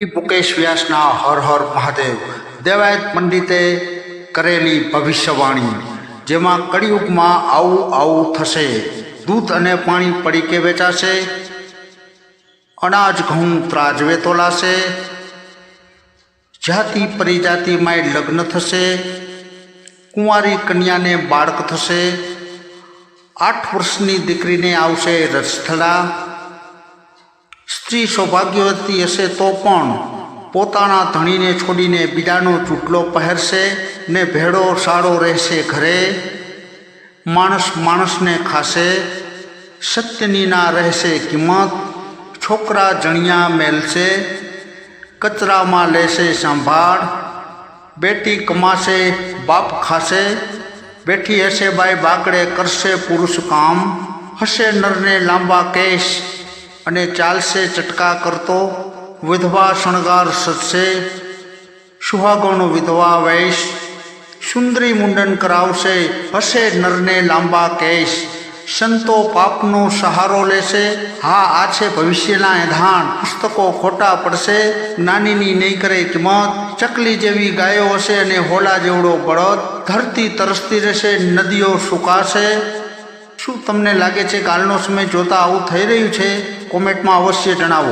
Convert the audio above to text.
મુકેશ વ્યાસના હર હર મહાદેવ, દેવાયત પંડિતે કરેલી ભવિષ્યવાણી, જેમાં કળિયુગમાં આવું આવું થશે, દૂધ અને પાણી પડીકે વેચાશે, અનાજ ઘઉં ત્રાજવે તોલાશે જાતિ પરિજાતિમાં લગ્ન થશે, કુંવારી કન્યાને બાળક થશે, આઠ વર્ષની દીકરીને આવશે રજથડા સ્ત્રી સૌભાગ્યવતી હશે તો પણ પોતાના ધણીને છોડીને બીજાનો ચૂંટલો પહેરશે ને ભેળો સારો રહેશે ઘરે, માણસ માણસને ખાશે સત્યની ના રહેશે કિંમત, છોકરા જણિયા મેલશે, કચરામાં લેશે સંભાળ, બેટી કમાશે, બાપ ખાશે, બેઠી હશે બાઈ બાકડે કરશે પુરુષ કામ, હશે નરને લાંબા કેશ અને ચાલશે ચટકા કરતો, વિધવા શણગાર સજશે. સુહાગોનો વિધવા વૈશ સુંદરી મુંડન કરાવશે, હશે નરને લાંબા કેશ. સંતો પાપનો સહારો લેશે, હા, આ છે ભવિષ્યના એધાણ. પુસ્તકો ખોટા પડશે, નાનીની નહીં કરે કિંમત. ચકલી જેવી ગાયો હશે અને હોલા જેવડો બળદ. ધરતી તરસતી રહેશે, નદીઓ સુકાશે. શું તમને લાગે છે કાલનો સમય જોતા આવું થઈ રહ્યું છે? કોમેન્ટમાં અવશ્ય જણાવો.